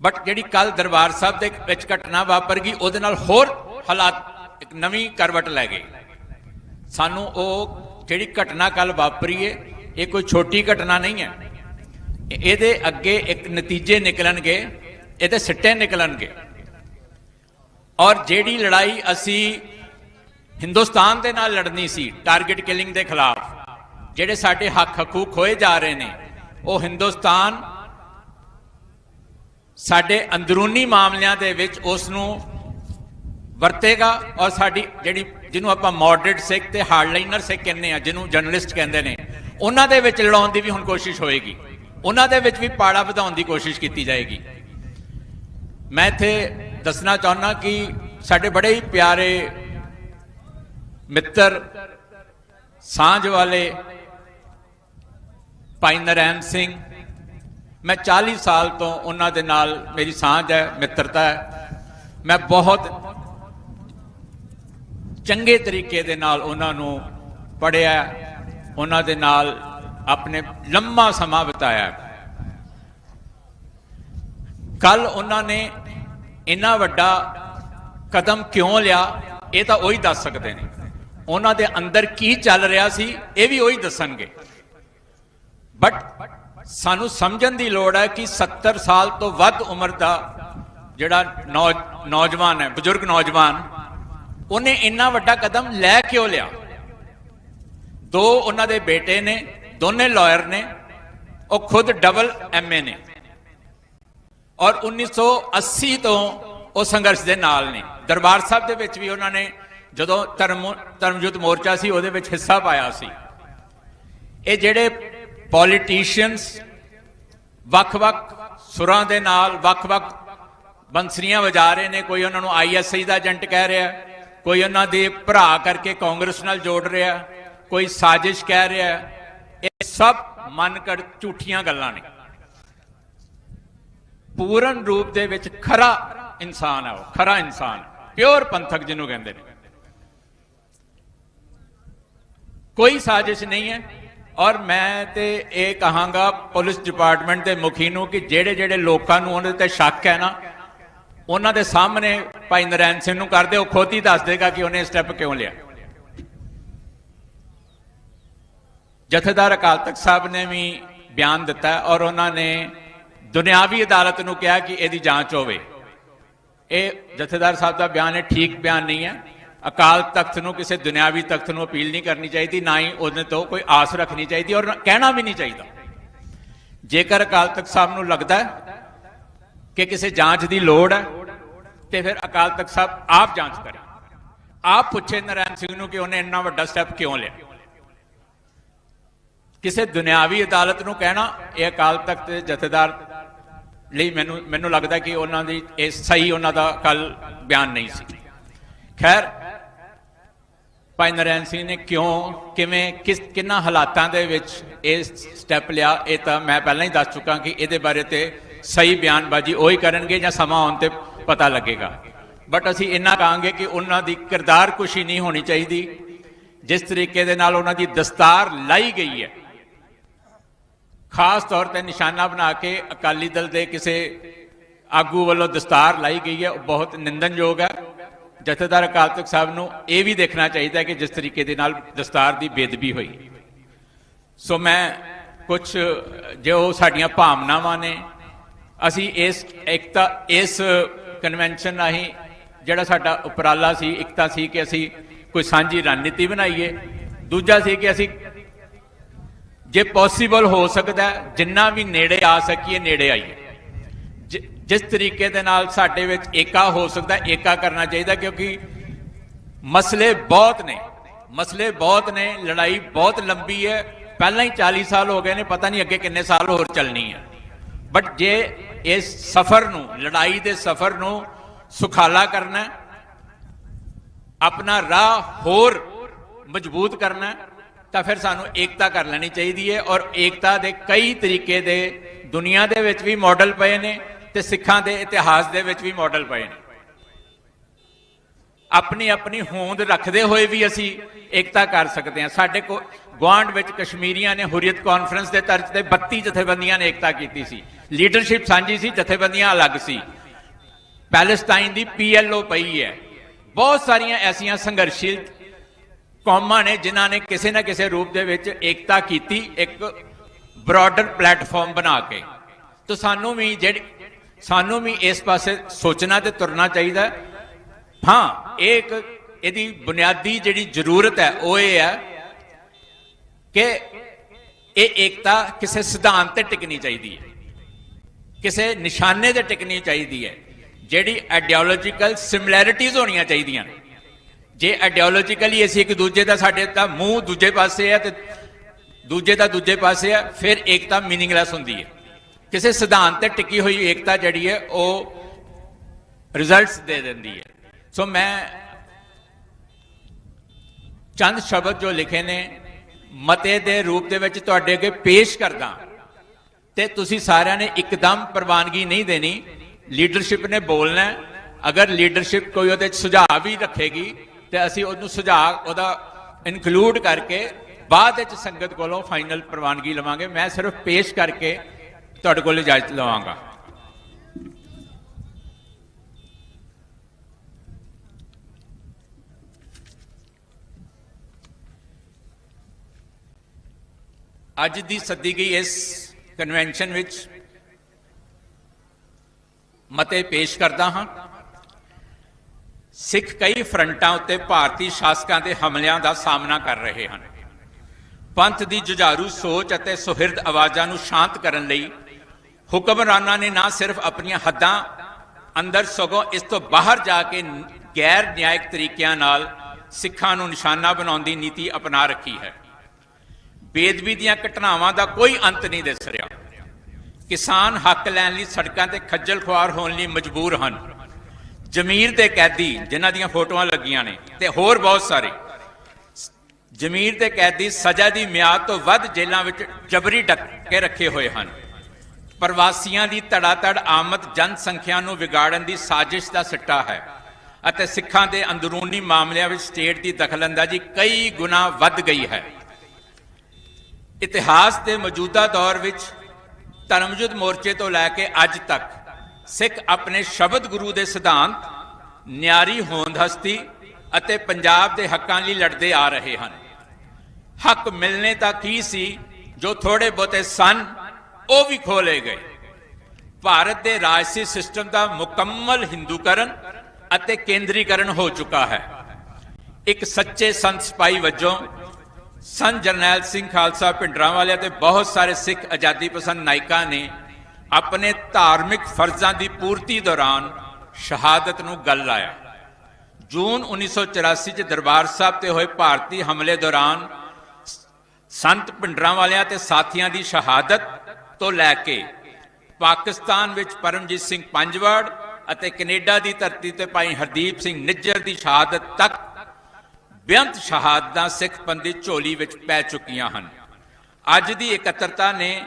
ਬਟ ਜਿਹੜੀ ਕੱਲ ਦਰਬਾਰ ਸਾਹਿਬ ਦੇ ਵਿੱਚ ਘਟਨਾ ਵਾਪਰ ਗਈ, ਉਹਦੇ ਨਾਲ ਹੋਰ ਹਾਲਾਤ ਇੱਕ ਨਵੀਂ ਕਰਵਟ ਲੈ ਗਏ। ਸਾਨੂੰ ਉਹ ਜਿਹੜੀ ਘਟਨਾ ਕੱਲ ਵਾਪਰੀ ਏ, ਇਹ ਕੋਈ ਛੋਟੀ ਘਟਨਾ ਨਹੀਂ ਹੈ। ਇਹਦੇ ਅੱਗੇ ਇੱਕ ਨਤੀਜੇ ਨਿਕਲਣਗੇ, ਇਹਦੇ ਸਿੱਟੇ ਨਿਕਲਣਗੇ। ਔਰ ਜਿਹੜੀ ਲੜਾਈ ਅਸੀਂ ਹਿੰਦੁਸਤਾਨ ਦੇ ਨਾਲ ਲੜਨੀ ਸੀ ਟਾਰਗੇਟ ਕਿਲਿੰਗ ਦੇ ਖਿਲਾਫ, ਜਿਹੜੇ ਸਾਡੇ ਹੱਕ ਹਕੂਕ ਖੋਏ ਜਾ ਰਹੇ ਨੇ ਉਹ ਹਿੰਦੁਸਤਾਨ ਸਾਡੇ ਅੰਦਰੂਨੀ ਮਾਮਲਿਆਂ ਦੇ ਵਿੱਚ ਉਸ ਨੂੰ ਵਰਤੇਗਾ ਔਰ ਸਾਡੀ ਜਿਹੜੀ, ਜਿਹਨੂੰ ਆਪਾਂ ਮੋਡਰੇਟ ਸਿੱਖ ਤੇ ਹਾਰਡਲਾਈਨਰ ਸਿੱਖ ਕਹਿੰਦੇ ਆ, ਜਿਹਨੂੰ ਜਰਨਲਿਸਟ ਕਹਿੰਦੇ ਨੇ, ਉਹਨਾਂ ਦੇ ਵਿੱਚ ਲੜਾਉਣ ਦੀ ਵੀ ਹੁਣ ਕੋਸ਼ਿਸ਼ ਹੋਏਗੀ। ਉਹਨਾਂ ਦੇ ਵਿੱਚ ਵੀ ਪਾੜਾ ਵਧਾਉਣ ਦੀ ਕੋਸ਼ਿਸ਼ ਕੀਤੀ ਜਾਏਗੀ। ਮੈਂ ਇੱਥੇ ਦੱਸਣਾ ਚਾਹੁੰਦਾ ਕਿ ਸਾਡੇ ਬੜੇ ਹੀ ਪਿਆਰੇ ਮਿੱਤਰ, ਸਾਂਝ ਵਾਲੇ ਭਾਈ ਨਰੈਣ ਸਿੰਘ, ਮੈਂ 40 ਸਾਲ ਤੋਂ ਉਹਨਾਂ ਦੇ ਨਾਲ ਮੇਰੀ ਸਾਂਝ ਹੈ, ਮਿੱਤਰਤਾ ਹੈ। ਮੈਂ ਬਹੁਤ ਚੰਗੇ ਤਰੀਕੇ ਦੇ ਨਾਲ ਉਹਨਾਂ ਨੂੰ ਪੜਿਆ ਉਹਨਾਂ ਦੇ ਨਾਲ ਆਪਣੇ ਲੰਮਾ ਸਮਾਂ ਬਿਤਾਇਆ ਕੱਲ ਉਹਨਾਂ ਨੇ ਇੰਨਾ ਵੱਡਾ ਕਦਮ ਕਿਉਂ ਲਿਆ, ਇਹ ਤਾਂ ਉਹੀ ਦੱਸ ਸਕਦੇ ਨੇ। ਉਹਨਾਂ ਦੇ ਅੰਦਰ ਕੀ ਚੱਲ ਰਿਹਾ ਸੀ, ਇਹ ਵੀ ਉਹੀ ਦੱਸਣਗੇ। ਬਟ ਸਾਨੂੰ ਸਮਝਣ ਦੀ ਲੋੜ ਹੈ ਕਿ 70 ਸਾਲ ਤੋਂ ਵੱਧ ਉਮਰ ਦਾ ਜਿਹੜਾ ਨੌਜਵਾਨ ਹੈ, ਬਜ਼ੁਰਗ ਨੌਜਵਾਨ, ਉਹਨੇ ਇੰਨਾ ਵੱਡਾ ਕਦਮ ਲੈ ਕਿਉਂ ਲਿਆ? ਦੋ ਉਹਨਾਂ ਦੇ ਬੇਟੇ ਨੇ, ਦੋਨੇ ਲਾਇਰ ਨੇ, ਉਹ ਖੁਦ ਡਬਲ ਐਮਏ ਨੇ। ਔਰ 1980 ਤੋਂ ਉਹ ਸੰਘਰਸ਼ ਦੇ ਨਾਲ ਨੇ। ਦਰਬਾਰ ਸਾਹਿਬ ਦੇ ਵਿੱਚ ਵੀ ਉਹਨਾਂ ਨੇ ਜਦੋਂ ਧਰਮ, ਧਰਮਯੁੱਧ ਮੋਰਚਾ ਸੀ, ਉਹਦੇ ਵਿੱਚ ਹਿੱਸਾ ਪਾਇਆ ਸੀ। ਇਹ ਜਿਹੜੇ ਪੋਲੀਟੀਸ਼ੀਅਨਸ ਵੱਖ-ਵੱਖ ਸੁਰਾਂ ਦੇ ਨਾਲ ਵੱਖ-ਵੱਖ ਬੰਸਰੀਆਂ ਵਜਾ ਰਹੇ ਨੇ। ਕੋਈ ਉਹਨਾਂ ਨੂੰ ਆਈਐਸਆਈ ਦਾ ਏਜੰਟ ਕਹਿ ਰਿਹਾ, ਕੋਈ ਉਹਨਾਂ ਦੇ ਭਰਾ ਕਰਕੇ ਕਾਂਗਰਸ ਨਾਲ ਜੋੜ ਰਿਹਾ, ਕੋਈ ਸਾਜ਼ਿਸ਼ ਕਹਿ ਰਿਹਾ। ਇਹ ਸਭ ਮਨ ਕਰ ਝੂਠੀਆਂ ਗੱਲਾਂ ਨੇ। ਪੂਰਨ ਰੂਪ ਦੇ ਵਿੱਚ ਖਰਾ ਇਨਸਾਨ ਹੈ ਉਹ, ਖਰਾ ਇਨਸਾਨ, ਪਿਓਰ ਪੰਥਕ ਜਿਹਨੂੰ ਕਹਿੰਦੇ ਨੇ। ਕੋਈ ਸਾਜ਼ਿਸ਼ ਨਹੀਂ ਹੈ। ਔਰ ਮੈਂ ਤੇ ਇਹ ਕਹਾਂਗਾ ਪੁਲਿਸ ਡਿਪਾਰਟਮੈਂਟ ਦੇ ਮੁਖੀ ਨੂੰ ਕਿ ਜਿਹੜੇ ਜਿਹੜੇ ਲੋਕਾਂ ਨੂੰ ਉਹਨਾਂ ਤੇ ਸ਼ੱਕ ਹੈ ਨਾ, ਉਹਨਾਂ ਦੇ ਸਾਹਮਣੇ ਭਾਈ ਨਰੈਣ ਸਿੰਘ ਨੂੰ ਕਰਦੇ ਉਹ ਖੁਦ ਹੀ ਦੱਸ ਦੇਗਾ ਕਿ ਉਹਨੇ ਸਟੈਪ ਕਿਉਂ ਲਿਆ। ਜਥੇਦਾਰ ਅਕਾਲ ਤਖਤ ਸਾਹਿਬ ਨੇ ਵੀ ਬਿਆਨ ਦਿੱਤਾ ਔਰ ਉਹਨਾਂ ਨੇ ਦੁਨਿਆਵੀ ਅਦਾਲਤ ਨੂੰ ਕਿਹਾ ਕਿ ਇਹਦੀ ਜਾਂਚ ਹੋਵੇ। ਇਹ ਜਥੇਦਾਰ ਸਾਹਿਬ ਦਾ ਬਿਆਨ ਹੈ, ਠੀਕ ਬਿਆਨ ਨਹੀਂ ਹੈ। ਅਕਾਲ ਤਖਤ ਨੂੰ, ਕਿਸੇ ਦੁਨਿਆਵੀ ਤਖਤ ਨੂੰ ਅਪੀਲ ਨਹੀਂ ਕਰਨੀ ਚਾਹੀਦੀ, ਨਾ ਹੀ ਉਹਦੇ ਤੋਂ ਕੋਈ ਆਸ ਰੱਖਣੀ ਚਾਹੀਦੀ ਔਰ ਕਹਿਣਾ ਵੀ ਨਹੀਂ ਚਾਹੀਦਾ। ਜੇਕਰ ਅਕਾਲ ਤਖਤ ਸਾਹਿਬ ਨੂੰ ਲੱਗਦਾ ਹੈ ਕਿ ਕਿਸੇ ਜਾਂਚ ਦੀ ਲੋੜ ਹੈ, ਤੇ ਫਿਰ ਅਕਾਲ ਤਖਤ ਸਾਹਿਬ ਆਪ ਜਾਂਚ ਕਰੇ। ਆਪ ਪੁੱਛੇ ਨਰੈਣ ਸਿੰਘ ਨੂੰ ਕਿ ਉਹਨੇ ਇੰਨਾ ਵੱਡਾ ਸਟੈਪ ਕਿਉਂ ਲਿਆ? ਕਿਸੇ ਦੁਨਿਆਵੀ ਅਦਾਲਤ ਨੂੰ ਕਹਿਣਾ, ਇਹ ਅਕਾਲ ਤਖਤ ਦੇ ਜਥੇਦਾਰ ਲਈ ਮੈਨੂੰ ਮੈਨੂੰ ਲੱਗਦਾ ਕਿ ਉਹਨਾਂ ਦੀ, ਇਹ ਸਹੀ ਉਹਨਾਂ ਦਾ ਕੱਲ ਬਿਆਨ ਨਹੀਂ ਸੀ। ਖੈਰ ਭਾਈ ਨਰੈਣ ਸਿੰਘ ਨੇ ਕਿਉਂ, ਕਿਵੇਂ, ਕਿਸ, ਕਿੰਨਾ ਹਾਲਾਤਾਂ ਦੇ ਵਿੱਚ ਇਹ ਸਟੈਪ ਲਿਆ? ਇਹ ਤਾਂ ਮੈਂ ਪਹਿਲਾਂ ਹੀ ਦੱਸ ਚੁੱਕਾ ਕਿ ਇਹਦੇ ਬਾਰੇ ਤੇ ਸਹੀ ਬਿਆਨਬਾਜ਼ੀ ਉਹੀ ਕਰਨਗੇ ਜਾਂ ਸਮਾਂ ਆਉਣ ਤੇ ਪਤਾ ਲੱਗੇਗਾ। ਬਟ ਅਸੀਂ ਇੰਨਾ ਕਹਾਂਗੇ ਕਿ ਉਹਨਾਂ ਦੀ ਕਿਰਦਾਰ ਕੁਸ਼ੀ ਨਹੀਂ ਹੋਣੀ ਚਾਹੀਦੀ। ਜਿਸ ਤਰੀਕੇ ਦੇ ਨਾਲ ਉਹਨਾਂ ਦੀ ਦਸਤਾਰ ਲਾਈ ਗਈ ਹੈ। ਖਾਸ ਤੌਰ ਤੇ ਨਿਸ਼ਾਨਾ ਬਣਾ ਕੇ ਅਕਾਲੀ ਦਲ ਦੇ ਕਿਸੇ ਆਗੂ ਵੱਲੋਂ ਦਸਤਾਰ ਲਾਈ ਗਈ ਹੈ। ਉਹ ਬਹੁਤ ਨਿੰਦਨਯੋਗ ਹੈ। ਜਥੇਦਾਰ ਅਕਾਲ ਤਖਤ ਸਾਹਿਬ ਨੂੰ ਇਹ ਵੀ ਦੇਖਣਾ ਚਾਹੀਦਾ ਕਿ ਜਿਸ ਤਰੀਕੇ ਦੇ ਨਾਲ ਦਸਤਾਰ ਦੀ ਬੇਦਬੀ ਹੋਈ। ਸੋ ਮੈਂ ਕੁਝ ਜੋ ਸਾਡੀਆਂ ਭਾਵਨਾਵਾਂ ਨੇ, ਅਸੀਂ ਇਸ ਇੱਕ ਇਸ ਕਨਵੈਨਸ਼ਨ ਰਾਹੀਂ ਜਿਹੜਾ ਸਾਡਾ ਉਪਰਾਲਾ ਸੀ ਇੱਕ ਸੀ ਕਿ ਅਸੀਂ ਕੋਈ ਸਾਂਝੀ ਰਣਨੀਤੀ ਬਣਾਈਏ। ਦੂਜਾ ਸੀ ਕਿ ਅਸੀਂ ਜੇ ਪੋਸੀਬਲ ਹੋ ਸਕਦਾ ਜਿੰਨਾ ਵੀ ਨੇੜੇ ਆ ਸਕੀਏ, ਨੇੜੇ ਆਈਏ। ਜਿਸ ਤਰੀਕੇ ਦੇ ਨਾਲ ਸਾਡੇ ਵਿੱਚ ਏਕਾ ਹੋ ਸਕਦਾ, ਏਕਾ ਕਰਨਾ ਚਾਹੀਦਾ, ਕਿਉਂਕਿ ਮਸਲੇ ਬਹੁਤ ਨੇ, ਮਸਲੇ ਬਹੁਤ ਨੇ, ਲੜਾਈ ਬਹੁਤ ਲੰਬੀ ਹੈ, ਪਹਿਲਾਂ ਹੀ 40 ਸਾਲ ਹੋ ਗਏ ਨੇ, ਪਤਾ ਨਹੀਂ ਅੱਗੇ ਕਿੰਨੇ ਸਾਲ ਹੋਰ ਚੱਲਣੀ ਹੈ। ਬਟ ਜੇ ਇਸ ਸਫ਼ਰ ਨੂੰ, ਲੜਾਈ ਦੇ ਸਫ਼ਰ ਨੂੰ ਸੁਖਾਲਾ ਕਰਨਾ ਆਪਣਾ ਰਾਹ ਹੋਰ ਮਜ਼ਬੂਤ ਕਰਨਾ ਤਾਂ ਫਿਰ ਸਾਨੂੰ ਏਕਤਾ ਕਰ ਲੈਣੀ ਚਾਹੀਦੀ ਹੈ, ਔਰ ਏਕਤਾ ਦੇ ਕਈ ਤਰੀਕੇ ਦੇ ਦੁਨੀਆ ਦੇ ਵਿੱਚ ਵੀ ਮਾਡਲ ਪਏ ਨੇ ਤੇ ਸਿੱਖਾਂ ਦੇ ਇਤਿਹਾਸ ਦੇ ਵਿੱਚ ਵੀ ਮਾਡਲ ਪਏ ਨੇ। ਆਪਣੀ ਆਪਣੀ ਹੋਂਦ ਰੱਖਦੇ ਹੋਏ ਵੀ ਅਸੀਂ ਏਕਤਾ ਕਰ ਸਕਦੇ ਹਾਂ। ਸਾਡੇ ਕੋ ਗਵਾਂਡ ਵਿੱਚ ਕਸ਼ਮੀਰੀਆਂ ਨੇ ਹੁਰੀਅਤ ਕਾਨਫਰੰਸ ਦੇ ਤਰਜ਼ ਤੇ 32 ਜਥੇਬੰਦੀਆਂ ਨੇ ਏਕਤਾ ਕੀਤੀ ਸੀ। ਲੀਡਰਸ਼ਿਪ ਸਾਂਝੀ ਸੀ, ਜਥੇਬੰਦੀਆਂ ਅਲੱਗ ਸੀ। ਪੈਲਸਟਾਈਨ ਦੀ ਪੀਐਲਓ ਪਈ ਹੈ। ਬਹੁਤ ਸਾਰੀਆਂ ਐਸੀਆਂ ਸੰਘਰਸ਼ੀਲ ਕੌਮਾਂ ਨੇ ਜਿਨ੍ਹਾਂ ਨੇ ਕਿਸੇ ਨਾ ਕਿਸੇ ਰੂਪ ਦੇ ਵਿੱਚ ਏਕਤਾ ਕੀਤੀ, ਇੱਕ ਬ੍ਰੌਡਰ ਪਲੇਟਫਾਰਮ ਬਣਾ ਕੇ। ਤਾਂ ਸਾਨੂੰ ਵੀ ਜਿਹੜੀ ਸਾਨੂੰ ਵੀ ਇਸ ਪਾਸੇ ਸੋਚਣਾ ਤੇ ਤੁਰਨਾ ਚਾਹੀਦਾ ਹਾਂ। ਇਹ ਇੱਕ ਇਹਦੀ ਬੁਨਿਆਦੀ ਜਿਹੜੀ ਜ਼ਰੂਰਤ ਹੈ, ਉਹ ਇਹ ਹੈ ਕਿ ਇਹ ਏਕਤਾ ਕਿਸੇ ਸਿਧਾਂਤ ਤੇ ਟਿਕਣੀ ਚਾਹੀਦੀ ਹੈ। ਕਿਸੇ ਨਿਸ਼ਾਨੇ ਤੇ ਟਿਕਣੀ ਚਾਹੀਦੀ ਹੈ, ਜਿਹੜੀ ਆਈਡੀਓਲੋਜੀਕਲ ਸਿਮਿਲੈਰਿਟੀਜ਼ ਹੋਣੀਆਂ ਚਾਹੀਦੀਆਂ ਨੇ। ਜੇ ਆਈਡੀਓਲੋਜੀਕਲੀ ਅਸੀਂ ਇੱਕ ਦੂਜੇ ਦਾ ਸਾਡੇ ਦਾ ਮੂੰਹ ਦੂਜੇ ਪਾਸੇ ਹੈ ਤੇ ਦੂਜੇ ਦਾ ਦੂਜੇ ਪਾਸੇ ਹੈ ਫਿਰ ਏਕਤਾ ਮੀਨਿੰਗਲੈਸ ਹੁੰਦੀ ਹੈ। ਕਿਸੇ ਸਿਧਾਂਤ ਤੇ ਟਿਕੀ ਹੋਈ ਏਕਤਾ ਜਿਹੜੀ ਹੈ, ਉਹ ਰਿਜ਼ਲਟਸ ਦੇ ਦਿੰਦੀ ਹੈ। ਸੋ ਮੈਂ ਚੰਦ ਸ਼ਬਦ ਜੋ ਲਿਖੇ ਨੇ, ਮਤੇ ਦੇ ਰੂਪ ਦੇ ਵਿੱਚ ਤੁਹਾਡੇ ਅੱਗੇ ਪੇਸ਼ ਕਰਦਾ ਤੇ ਤੁਸੀਂ ਸਾਰਿਆਂ ਨੇ ਇੱਕਦਮ ਪ੍ਰਵਾਨਗੀ ਨਹੀਂ ਦੇਣੀ। ਲੀਡਰਸ਼ਿਪ ਨੇ ਬੋਲਣਾ ਅਗਰ ਲੀਡਰਸ਼ਿਪ ਕੋਈ ਉਹਦੇ ਚ ਸੁਝਾਅ ਵੀ ਰੱਖੇਗੀ, ਤੇ ਅਸੀਂ ਉਹਨੂੰ ਸੁਝਾਅ, ਉਹਦਾ ਇਨਕਲੂਡ ਕਰਕੇ ਬਾਅਦ ਵਿੱਚ ਸੰਗਤ ਕੋਲੋਂ ਫਾਈਨਲ ਪ੍ਰਵਾਨਗੀ ਲਵਾਂਗੇ। ਮੈਂ ਸਿਰਫ ਪੇਸ਼ ਕਰਕੇ ਤੁਹਾਡੇ ਕੋਲ ਇਜਾਜ਼ਤ ਲਵਾਂਗਾ। ਅੱਜ ਦੀ ਸੱਦੀ ਗਈ ਇਸ ਕਨਵੈਨਸ਼ਨ ਵਿੱਚ ਮਤੇ ਪੇਸ਼ ਕਰਦਾ ਹਾਂ। ਸਿੱਖ ਕਈ ਫਰੰਟਾਂ ਉੱਤੇ ਭਾਰਤੀ ਸ਼ਾਸਕਾਂ ਦੇ ਹਮਲਿਆਂ ਦਾ ਸਾਹਮਣਾ ਕਰ ਰਹੇ ਹਨ। ਪੰਥ ਦੀ ਜੁਝਾਰੂ ਸੋਚ ਅਤੇ ਸੁਹਿਰਦ ਆਵਾਜ਼ਾਂ ਨੂੰ ਸ਼ਾਂਤ ਕਰਨ ਲਈ ਹੁਕਮਰਾਨਾਂ ਨੇ ਨਾ ਸਿਰਫ ਆਪਣੀਆਂ ਹੱਦਾਂ ਅੰਦਰ ਸਗੋਂ ਇਸ ਤੋਂ ਬਾਹਰ ਜਾ ਕੇ ਗੈਰ ਨਿਆਇਕ ਤਰੀਕਿਆਂ ਨਾਲ ਸਿੱਖਾਂ ਨੂੰ ਨਿਸ਼ਾਨਾ ਬਣਾਉਣ ਦੀ ਨੀਤੀ ਅਪਣਾ ਰੱਖੀ ਹੈ। ਬੇਦਬੀ ਦੀਆਂ ਘਟਨਾਵਾਂ ਦਾ ਕੋਈ ਅੰਤ ਨਹੀਂ ਦਿਸ ਰਿਹਾ। ਕਿਸਾਨ ਹੱਕ ਲੈਣ ਲਈ ਸੜਕਾਂ ਤੇ ਖੱਜਲ ਖੁਆਰ ਹੋਣ ਲਈ ਮਜਬੂਰ ਹਨ। ਜ਼ਮੀਰ ਤੇ ਕੈਦੀ, ਜਿਨ੍ਹਾਂ ਦੀਆਂ ਫੋਟੋਆਂ ਲੱਗੀਆਂ ਨੇ ਤੇ ਹੋਰ ਬਹੁਤ ਸਾਰੇ। ਜ਼ਮੀਰ ਤੇ ਕੈਦੀ ਸਜ਼ਾ ਦੀ ਮਿਆਦ ਤੋਂ ਵੱਧ ਜੇਲ੍ਹਾਂ ਵਿੱਚ ਜਬਰੀ ਡੱਕ ਕੇ ਰੱਖੇ ਹੋਏ ਹਨ। ਪ੍ਰਵਾਸੀਆਂ ਦੀ ਧੜਾਧੜ ਆਮਦ ਜਨਸੰਖਿਆ ਨੂੰ ਵਿਗਾੜਨ ਦੀ ਸਾਜ਼ਿਸ਼ ਦਾ ਸਿੱਟਾ ਹੈ ਅਤੇ ਸਿੱਖਾਂ ਦੇ ਅੰਦਰੂਨੀ ਮਾਮਲਿਆਂ ਵਿੱਚ ਸਟੇਟ ਦੀ ਦਖਲਅੰਦਾਜ਼ੀ ਕਈ ਗੁਣਾ ਵੱਧ ਗਈ ਹੈ। ਇਤਿਹਾਸ ਦੇ ਮੌਜੂਦਾ ਦੌਰ ਵਿੱਚ ਧਰਮਯੁੱਧ ਮੋਰਚੇ ਤੋਂ ਲੈ ਕੇ ਅੱਜ ਤੱਕ ਸਿੱਖ ਆਪਣੇ ਸ਼ਬਦ ਗੁਰੂ ਦੇ ਸਿਧਾਂਤ, ਨਿਆਰੀ ਹੋਂਦ ਹਸਤੀ ਅਤੇ ਪੰਜਾਬ ਦੇ ਹੱਕਾਂ ਲਈ ਲੜਦੇ ਆ ਰਹੇ ਹਨ। ਹੱਕ ਮਿਲਨੇ ਤਾਂ ਕੀ ਸੀ ਜੋ ਥੋੜੇ ਬਹੁਤੇ ਸਨ ਉਹ ਵੀ ਖੋਲੇ ਗਏ। ਭਾਰਤ ਦੇ ਰਾਜਸੀ ਸਿਸਟਮ ਦਾ ਮੁਕੰਮਲ ਹਿੰਦੂਕਰਨ ਅਤੇ ਕੇਂਦਰੀਕਰਨ ਹੋ ਚੁੱਕਾ ਹੈ। ਇੱਕ ਸੱਚੇ ਸੰਤ ਸਿਪਾਹੀ ਵਜੋਂ ਸੰਤ ਜਰਨੈਲ ਸਿੰਘ ਖਾਲਸਾ ਪਿੰਡਰਾਂਵਾਲਿਆਂ ਤੇ ਬਹੁਤ ਸਾਰੇ ਸਿੱਖ ਆਜ਼ਾਦੀ ਪਸੰਦ ਨਾਇਕਾਂ ਨੇ ਆਪਣੇ ਧਾਰਮਿਕ ਫਰਜ਼ਾਂ ਦੀ ਪੂਰਤੀ ਦੌਰਾਨ ਸ਼ਹਾਦਤ ਨੂੰ ਗੱਲ ਲਾਇਆ। ਜੂਨ 1984 ਚ ਦਰਬਾਰ ਸਾਹਿਬ ਤੇ ਹੋਏ ਭਾਰਤੀ ਹਮਲੇ ਦੌਰਾਨ ਸੰਤ ਪਿੰਡਰਾਂਵਾਲਿਆਂ ਤੇ ਸਾਥੀਆਂ ਦੀ ਸ਼ਹਾਦਤ ਤੋਂ ਲੈ ਕੇ ਪਾਕਿਸਤਾਨ ਵਿੱਚ ਪਰਮਜੀਤ ਸਿੰਘ ਪੰਜਵੜ ਅਤੇ ਕੈਨੇਡਾ ਦੀ ਧਰਤੀ ਤੇ ਭਾਈ ਹਰਦੀਪ ਸਿੰਘ ਨਿੱਜਰ ਦੀ ਸ਼ਹਾਦਤ ਤੱਕ ਬੇਅੰਤ ਸ਼ਹਾਦਤਾਂ ਸਿੱਖ ਪੰਥ ਝੋਲੀ ਵਿੱਚ ਪੈ ਚੁੱਕੀਆਂ ਹਨ। ਅੱਜ ਦੀ ਇਕੱਤਰਤਾ ਨੇ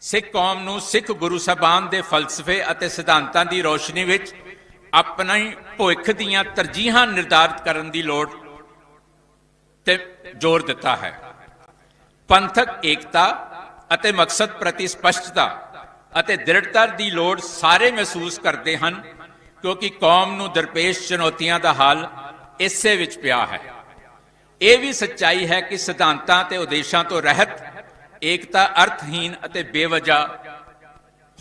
ਸਿੱਖ ਕੌਮ ਨੂੰ ਸਿੱਖ ਗੁਰੂ ਸਾਹਿਬਾਨ ਦੇ ਫਲਸਫੇ ਅਤੇ ਸਿਧਾਂਤਾਂ ਦੀ ਰੋਸ਼ਨੀ ਵਿੱਚ ਆਪਣੀ ਭਵਿੱਖ ਦੀਆਂ ਤਰਜੀਹਾਂ ਨਿਰਧਾਰਤ ਕਰਨ ਦੀ ਲੋੜ ਤੇ ਜ਼ੋਰ ਦਿੱਤਾ ਹੈ। ਪੰਥਕ ਏਕਤਾ ਅਤੇ ਮਕਸਦ ਪ੍ਰਤੀ ਸਪਸ਼ਟਤਾ ਅਤੇ ਦ੍ਰਿੜਤਾ ਦੀ ਲੋੜ ਸਾਰੇ ਮਹਿਸੂਸ ਕਰਦੇ ਹਨ, ਕਿਉਂਕਿ ਕੌਮ ਨੂੰ ਦਰਪੇਸ਼ ਚੁਣੌਤੀਆਂ ਦਾ ਹੱਲ ਇਸੇ ਵਿੱਚ ਪਿਆ ਹੈ। ਇਹ ਵੀ ਸੱਚਾਈ ਹੈ ਕਿ ਸਿਧਾਂਤਾਂ ਤੇ ਉਦੇਸ਼ਾਂ ਤੋਂ ਰਹਿਤ, ਏਕਤਾ ਅਰਥਹੀਨ ਅਤੇ ਬੇਵਜਾ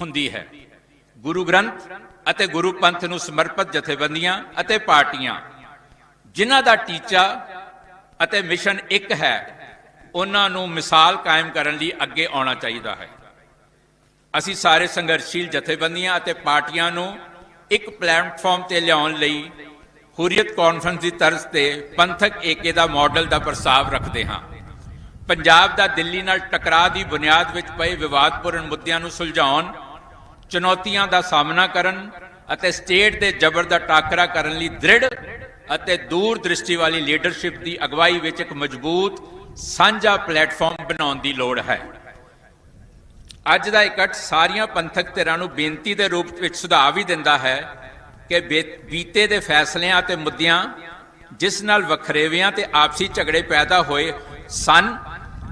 ਹੁੰਦੀ ਹੈ। ਗੁਰੂ ਗ੍ਰੰਥ ਅਤੇ ਗੁਰੂ ਪੰਥ ਨੂੰ ਸਮਰਪਿਤ ਜਥੇਬੰਦੀਆਂ ਅਤੇ ਪਾਰਟੀਆਂ, ਜਿਨ੍ਹਾਂ ਦਾ ਟੀਚਾ ਅਤੇ ਮਿਸ਼ਨ ਇੱਕ ਹੈ ਉਹਨਾਂ ਨੂੰ ਮਿਸਾਲ ਕਾਇਮ ਕਰਨ ਲਈ ਅੱਗੇ ਆਉਣਾ ਚਾਹੀਦਾ ਹੈ। ਅਸੀਂ ਸਾਰੇ ਸੰਘਰਸ਼ੀਲ ਜਥੇਬੰਦੀਆਂ ਅਤੇ ਪਾਰਟੀਆਂ ਨੂੰ ਇੱਕ ਪਲੇਟਫਾਰਮ ਤੇ ਲਿਆਉਣ ਲਈ ਹੁਰੀਅਤ ਕਾਨਫਰੰਸ ਦੀ ਤਰਜ਼ ਤੇ ਪੰਥਕ ਏਕੇ ਦਾ ਮਾਡਲ ਦਾ ਪ੍ਰਸਤਾਵ ਰੱਖਦੇ ਹਾਂ। ਪੰਜਾਬ ਦਾ ਦਿੱਲੀ ਨਾਲ ਟਕਰਾਅ ਦੀ ਬੁਨਿਆਦ ਵਿੱਚ ਪਏ ਵਿਵਾਦਪੂਰਨ ਮੁੱਦਿਆਂ ਨੂੰ ਸੁਲਝਾਉਣ, ਚੁਣੌਤੀਆਂ ਦਾ ਸਾਹਮਣਾ ਕਰਨ ਅਤੇ ਸਟੇਟ ਦੇ ਜ਼ਬਰ ਦਾ ਟਾਕਰਾ ਕਰਨ ਲਈ ਦ੍ਰਿੜ ਅਤੇ ਦੂਰ ਦ੍ਰਿਸ਼ਟੀ ਵਾਲੀ ਲੀਡਰਸ਼ਿਪ ਦੀ ਅਗਵਾਈ ਵਿੱਚ ਇੱਕ ਮਜ਼ਬੂਤ ਸਾਂਝਾ ਪਲੇਟਫਾਰਮ ਬਣਾਉਣ ਦੀ ਲੋੜ ਹੈ। ਅੱਜ ਦਾ ਇਕੱਠ ਸਾਰੀਆਂ ਪੰਥਕ ਧਿਰਾਂ ਨੂੰ ਬੇਨਤੀ ਦੇ ਰੂਪ ਵਿੱਚ ਸੁਝਾਅ ਵੀ ਦਿੰਦਾ ਹੈ ਕਿ ਬੇ- ਬੀਤੇ ਦੇ ਫੈਸਲਿਆਂ ਤੇ ਮੁੱਦਿਆਂ, ਜਿਸ ਨਾਲ ਵਖਰੇਵਿਆਂ ਤੇ ਆਪਸੀ ਝਗੜੇ ਪੈਦਾ ਹੋਏ ਸਨ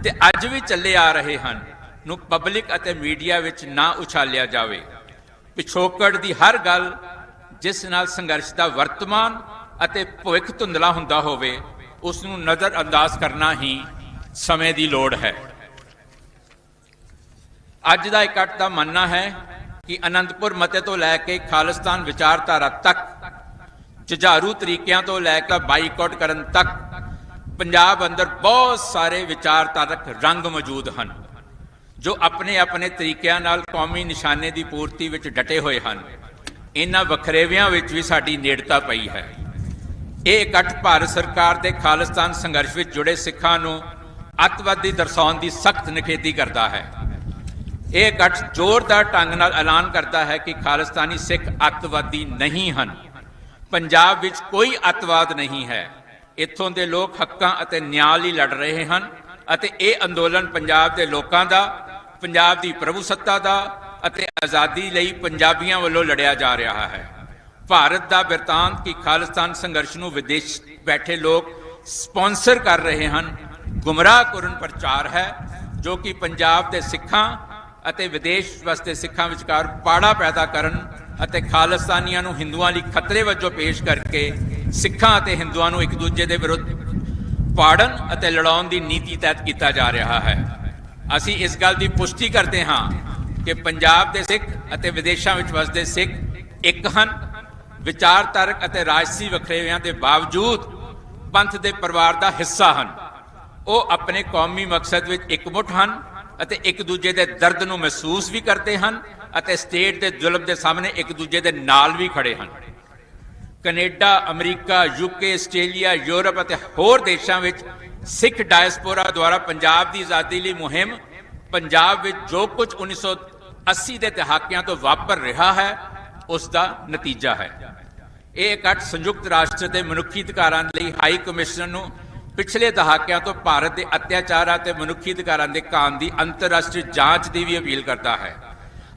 ਤੇ ਅੱਜ ਵੀ ਚੱਲੇ ਆ ਰਹੇ ਹਨ, ਨੂੰ ਪਬਲਿਕ ਅਤੇ ਮੀਡੀਆ ਵਿੱਚ ਨਾ ਉਛਾਲਿਆ ਜਾਵੇ। ਪਿਛੋਕੜ ਦੀ ਹਰ ਗੱਲ, ਜਿਸ ਨਾਲ ਸੰਘਰਸ਼ ਦਾ ਵਰਤਮਾਨ ਅਤੇ ਭਵਿੱਖ ਧੁੰਦਲਾ ਹੁੰਦਾ ਹੋਵੇ, ਉਸ ਨੂੰ ਨਜ਼ਰ ਅੰਦਾਜ਼ ਕਰਨਾ ਹੀ ਸਮੇਂ ਦੀ ਲੋੜ ਹੈ। ਅੱਜ ਦਾ ਇਕੱਠ ਦਾ ਮੰਨਣਾ ਹੈ ਕਿ ਅਨੰਦਪੁਰ ਮਤੇ ਤੋਂ ਲੈ ਕੇ ਖਾਲਿਸਤਾਨ ਵਿਚਾਰਧਾਰਾ ਤੱਕ ਜੁਝਾਰੂ ਤਰੀਕਿਆਂ ਤੋਂ ਲੈ ਕੇ ਬਾਈਕਾਟ ਕਰਨ ਤੱਕ ਪੰਜਾਬ ਅੰਦਰ ਬਹੁਤ ਸਾਰੇ ਵਿਚਾਰਧਾਰਕ ਰੰਗ ਮੌਜੂਦ ਹਨ, ਜੋ ਆਪਣੇ ਆਪਣੇ ਤਰੀਕਿਆਂ ਨਾਲ ਕੌਮੀ ਨਿਸ਼ਾਨੇ ਦੀ ਪੂਰਤੀ ਵਿੱਚ ਡਟੇ ਹੋਏ ਹਨ। ਇਹਨਾਂ ਵਖਰੇਵਿਆਂ ਵਿੱਚ ਵੀ ਸਾਡੀ ਨੇੜਤਾ ਪਈ ਹੈ। ਇਹ ਇਕੱਠ ਭਾਰਤ ਸਰਕਾਰ ਦੇ ਖਾਲਿਸਤਾਨ ਸੰਘਰਸ਼ ਵਿੱਚ ਜੁੜੇ ਸਿੱਖਾਂ ਨੂੰ ਅੱਤਵਾਦੀ ਦਰਸਾਉਣ ਦੀ ਸਖਤ ਨਿਖੇਧੀ ਕਰਦਾ ਹੈ। ਇਹ ਇਕੱਠ ਜ਼ੋਰਦਾਰ ਢੰਗ ਨਾਲ ਐਲਾਨ ਕਰਦਾ ਹੈ ਕਿ ਖਾਲਿਸਤਾਨੀ ਸਿੱਖ ਅੱਤਵਾਦੀ ਨਹੀਂ ਹਨ। ਪੰਜਾਬ ਵਿੱਚ ਕੋਈ ਅੱਤਵਾਦ ਨਹੀਂ ਹੈ। ਇੱਥੋਂ ਦੇ ਲੋਕ ਹੱਕਾਂ ਅਤੇ ਨਿਆਂ ਲਈ ਲੜ ਰਹੇ ਹਨ ਅਤੇ ਇਹ ਅੰਦੋਲਨ ਪੰਜਾਬ ਦੇ ਲੋਕਾਂ ਦਾ, ਪੰਜਾਬ ਦੀ ਪ੍ਰਭੂਸੱਤਾ ਦਾ ਅਤੇ ਆਜ਼ਾਦੀ ਲਈ ਪੰਜਾਬੀਆਂ ਵੱਲੋਂ ਲੜਿਆ ਜਾ ਰਿਹਾ ਹੈ। ਭਾਰਤ ਦਾ ਬਿਰਤਾਂਤ ਕਿ ਖਾਲਿਸਤਾਨ ਸੰਘਰਸ਼ ਨੂੰ ਵਿਦੇਸ਼ ਬੈਠੇ ਲੋਕ ਸਪਾਂਸਰ ਕਰ ਰਹੇ ਹਨ ਗੁੰਮਰਾਹ ਕਰਨ ਪ੍ਰਚਾਰ ਹੈ, ਜੋ ਕਿ ਪੰਜਾਬ ਦੇ ਸਿੱਖਾਂ ਅਤੇ ਵਿਦੇਸ਼ ਵਸਦੇ ਸਿੱਖਾਂ ਵਿਚਕਾਰ ਪਾੜਾ ਪੈਦਾ ਕਰਨ ਅਤੇ ਖਾਲਿਸਤਾਨੀਆਂ ਨੂੰ ਹਿੰਦੂਆਂ ਲਈ ਖਤਰੇ ਵਜੋਂ ਪੇਸ਼ ਕਰਕੇ ਸਿੱਖਾਂ ਅਤੇ ਹਿੰਦੂਆਂ ਨੂੰ ਇੱਕ ਦੂਜੇ ਦੇ ਵਿਰੁੱਧ ਪਾੜਨ ਅਤੇ ਲੜਾਉਣ ਦੀ ਨੀਤੀ ਤਹਿਤ ਕੀਤਾ ਜਾ ਰਿਹਾ ਹੈ। ਅਸੀਂ ਇਸ ਗੱਲ ਦੀ ਪੁਸ਼ਟੀ ਕਰਦੇ ਹਾਂ ਕਿ ਪੰਜਾਬ ਦੇ ਸਿੱਖ ਅਤੇ ਵਿਦੇਸ਼ਾਂ ਵਿੱਚ ਵਸਦੇ ਸਿੱਖ ਇੱਕ ਹਨ। ਵਿਚਾਰਧਾਰਕ ਅਤੇ ਰਾਜਸੀ ਵਖਰੇਵਿਆਂ ਦੇ ਬਾਵਜੂਦ ਪੰਥ ਦੇ ਪਰਿਵਾਰ ਦਾ ਹਿੱਸਾ ਹਨ। ਉਹ ਆਪਣੇ ਕੌਮੀ ਮਕਸਦ ਵਿੱਚ ਇਕਮੁੱਠ ਹਨ ਅਤੇ ਇੱਕ ਦੂਜੇ ਦੇ ਦਰਦ ਨੂੰ ਮਹਿਸੂਸ ਵੀ ਕਰਦੇ ਹਨ ਅਤੇ ਸਟੇਟ ਦੇ ਜ਼ੁਲਮ ਦੇ ਸਾਹਮਣੇ ਇੱਕ ਦੂਜੇ ਦੇ ਨਾਲ ਵੀ ਖੜੇ ਹਨ। Canada, America UK Australia, Europe ਅਤੇ ਹੋਰ ਦੇਸ਼ਾਂ ਵਿੱਚ ਸਿੱਖ ਡਾਇਸਪੋਰਾ ਦੁਆਰਾ ਪੰਜਾਬ ਦੀ ਆਜ਼ਾਦੀ ਲਈ ਮੁਹਿੰਮ ਪੰਜਾਬ ਵਿੱਚ ਜੋ ਕੁਝ 1980 ਦੇ ਦਹਾਕਿਆਂ ਤੋਂ ਵਾਪਰ ਰਿਹਾ ਹੈ, ਉਸ ਦਾ ਨਤੀਜਾ ਹੈ। ਇਹ ਇਕੱਠ ਸੰਯੁਕਤ ਰਾਸ਼ਟਰ ਦੇ ਮਨੁੱਖੀ ਅਧਿਕਾਰਾਂ ਲਈ ਹਾਈ ਕਮਿਸ਼ਨਰ ਨੂੰ ਪਿਛਲੇ ਦਹਾਕਿਆਂ ਤੋਂ ਭਾਰਤ ਦੇ ਅਤਿਆਚਾਰਾਂ ਤੇ ਮਨੁੱਖੀ ਅਧਿਕਾਰਾਂ ਦੇ ਕਾਨ ਦੀ ਅੰਤਰਰਾਸ਼ਟਰੀ ਜਾਂਚ ਦੀ ਵੀ ਅਪੀਲ ਕਰਦਾ ਹੈ।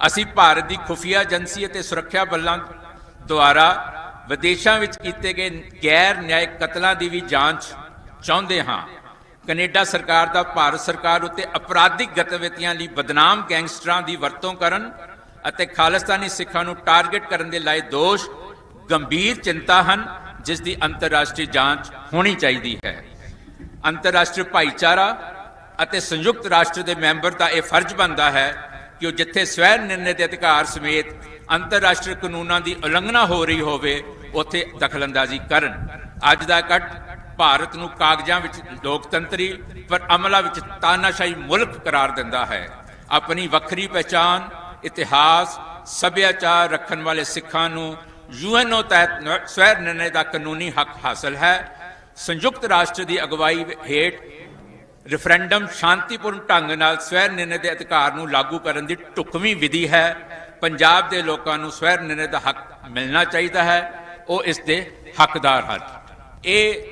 ਅਸੀਂ ਭਾਰਤ ਦੀ ਖੁਫੀਆ ਏਜੰਸੀ ਅਤੇ ਸੁਰੱਖਿਆ ਬਲਾਂ ਦੁਆਰਾ ਵਿਦੇਸ਼ਾਂ ਵਿੱਚ ਕੀਤੇ ਗਏ ਗੈਰ ਨਿਆਇਕ ਕਤਲਾਂ ਦੀ ਵੀ ਜਾਂਚ ਚਾਹੁੰਦੇ ਹਾਂ। ਕੈਨੇਡਾ ਸਰਕਾਰ ਦਾ, ਭਾਰਤ ਸਰਕਾਰ ਉੱਤੇ ਅਪਰਾਧਿਕ ਗਤੀਵਿਧੀਆਂ ਲਈ ਬਦਨਾਮ ਗੈਂਗਸਟਰਾਂ ਦੀ ਵਰਤੋਂ ਕਰਨ ਅਤੇ ਖਾਲਿਸਤਾਨੀ ਸਿੱਖਾਂ ਨੂੰ ਟਾਰਗੇਟ ਕਰਨ ਦੇ ਲਾਏ ਦੋਸ਼ ਗੰਭੀਰ ਚਿੰਤਾ ਹਨ, ਜਿਸ ਦੀ ਅੰਤਰਰਾਸ਼ਟਰੀ ਜਾਂਚ ਹੋਣੀ ਚਾਹੀਦੀ ਹੈ। ਅੰਤਰਰਾਸ਼ਟਰੀ ਭਾਈਚਾਰਾ ਅਤੇ ਸੰਯੁਕਤ ਰਾਸ਼ਟਰ ਦੇ ਮੈਂਬਰ ਦਾ ਇਹ ਫਰਜ਼ ਬਣਦਾ ਹੈ ਕਿ ਉਹ ਜਿੱਥੇ ਸਵੈ ਨਿਰਣੇ ਦੇ ਅਧਿਕਾਰ ਸਮੇਤ ਅੰਤਰਰਾਸ਼ਟਰੀ ਕਾਨੂੰਨਾਂ ਦੀ ਉਲੰਘਣਾ ਹੋ ਰਹੀ ਹੋਵੇ, ਉੱਥੇ ਦਖਲਅੰਦਾਜ਼ੀ ਕਰਨ। ਅੱਜ ਦਾ ਇਕੱਠ ਭਾਰਤ ਨੂੰ ਕਾਗਜ਼ਾਂ ਵਿੱਚ ਲੋਕਤੰਤਰੀ ਪਰ ਅਮਲਾਂ ਵਿੱਚ ਤਾਨਾਸ਼ਾਹੀ ਮੁਲਕ ਕਰਾਰ ਦਿੰਦਾ ਹੈ। ਆਪਣੀ ਵੱਖਰੀ ਪਛਾਣ ਇਤਿਹਾਸ, ਸੱਭਿਆਚਾਰ ਰੱਖਣ ਵਾਲੇ ਸਿੱਖਾਂ ਨੂੰ ਯੂਐਨਓ ਤਹਿਤ ਸਵੈ ਨਿਰਣੇ ਦਾ ਕਾਨੂੰਨੀ ਹੱਕ ਹਾਸਲ ਹੈ। ਸੰਯੁਕਤ ਰਾਸ਼ਟਰ ਦੀ ਅਗਵਾਈ ਹੇਠ ਰੈਫਰੈਂਡਮ ਸ਼ਾਂਤੀਪੂਰਨ ਢੰਗ ਨਾਲ ਸਵੈ ਨਿਰਣੇ ਦੇ ਅਧਿਕਾਰ ਨੂੰ ਲਾਗੂ ਕਰਨ ਦੀ ਢੁਕਵੀਂ ਵਿਧੀ ਹੈ। ਪੰਜਾਬ ਦੇ ਲੋਕਾਂ ਨੂੰ ਸਵੈ ਨਿਰਣੇ ਦਾ ਹੱਕ ਮਿਲਣਾ ਚਾਹੀਦਾ ਹੈ। ਉਹ ਇਸ ਦੇ ਹੱਕਦਾਰ ਹਨ। ਇਹ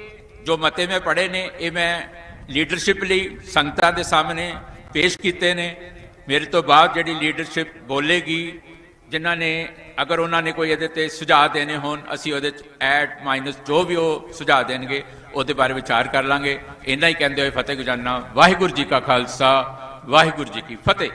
ਜੋ ਮਤੇ ਮੈਂ ਪੜ੍ਹੇ ਨੇ, ਇਹ ਮੈਂ ਲੀਡਰਸ਼ਿਪ ਲਈ ਸੰਗਤਾਂ ਦੇ ਸਾਹਮਣੇ ਪੇਸ਼ ਕੀਤੇ ਨੇ। ਮੇਰੇ ਤੋਂ ਬਾਅਦ ਜਿਹੜੀ ਲੀਡਰਸ਼ਿਪ ਬੋਲੇਗੀ ਜਿਨ੍ਹਾਂ ਨੇ, ਅਗਰ ਉਹਨਾਂ ਨੇ ਕੋਈ ਇਹਦੇ ਤੇ ਸੁਝਾਅ ਦੇਣੇ ਹੋਣ, ਅਸੀਂ ਉਹਦੇ ਚ ਐਡ ਮਾਈਨਸ ਜੋ ਵੀ ਉਹ ਸੁਝਾਅ ਦੇਣਗੇ, ਉਹਦੇ ਬਾਰੇ ਵਿਚਾਰ ਕਰ ਲਾਂਗੇ। ਇੰਨਾ ਹੀ ਕਹਿੰਦੇ ਹੋਏ ਫਤਿਹ ਗੁਜ਼ਾਰਨਾ। ਵਾਹਿਗੁਰੂ ਜੀ ਕਾ ਖਾਲਸਾ, ਵਾਹਿਗੁਰੂ ਜੀ ਕੀ ਫਤਿਹ।